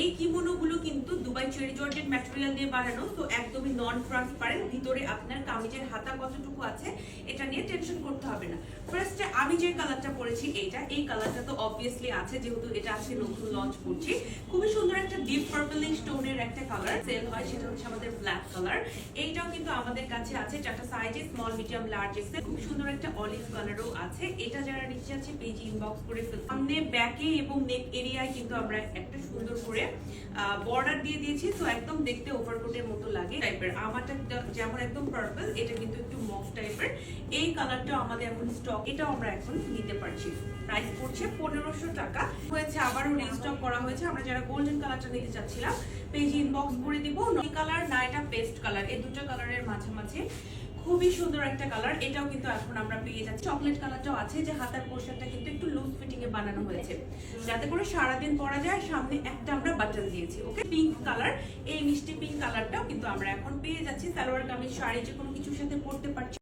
এই কিমোনো গুলো কিন্তু দুবাই চেরি জর্জেট ম্যাটেরিয়াল দিয়ে বানানো তো একদমই নন ট্রান্সপারেন্ট ভিতরে আপনার কামিজের হাতা কতটুকু আছে, এটা নিয়ে টেনশন করতে হবে না। ফার্স্টে আমি যে কালারটা পরেছি, এইটা, এই কালারটা তো অবভিয়াসলি আছে, যেহেতু এটা আছে নতুন লঞ্চ করছি। খুবই সুন্দর একটা ডিপ পার্পলিং স্টোনের একটা কালার সেল হয়, সেটা হচ্ছে আমাদের ব্ল্যাক কালার এইটাও কিন্তু আমাদের কাছে আছে চারটা সাইজে স্মল মিডিয়াম লার্জ এক্সেল খুব সুন্দর একটা অলিভ কালারও আছে। এটা যারা নিচে আছে পেজ ইনবক্স করে ফেলতে সামনে ব্যাকে এবং নেক এরিয়ায় কিন্তু আমরা একটা সুন্দর করে বর্ডার দিয়ে দিয়েছি, তো একদম দেখতে ওভারকোটের মতো লাগে টাইপের আমারটা যেমন একদম পার্পল এটা কিন্তু একটু মফ টাইপের এই কালারটা আমাদের এখন স্টক এটাও আমরা এখন নিতে পারছি। প্রাইস পড়ছে পনেরোশো টাকা। হয়েছে, আবারও রিস্টক করা হয়েছে। আমরা যারা গোল্ডেন কালারটা নিতে চাচ্ছিলাম পেজ ইনবক্স করে দিব। নই কালার না, এটা পেস্ট কালার এই দুটো কালারের মাঝামাঝি। খুবই সুন্দর একটা কালার এটাও কিন্তু এখন আমরা পেয়ে যাচ্ছি। চকলেট কালারটাও আছে যে হাতার পোশাকটা কিন্তু একটু লুজ ফিটিং এ বানানো হয়েছে। যাতে করে সারাদিন পরা যায়, সামনে একটা আমরা বাটন দিয়েছি ওকে পিঙ্ক কালার এই মিষ্টি পিঙ্ক কালারটাও কিন্তু আমরা এখন পেয়ে যাচ্ছি। সালোয়ার কামিজ, শাড়ি যে কোনো কিছুর সাথে পরতে পারছি।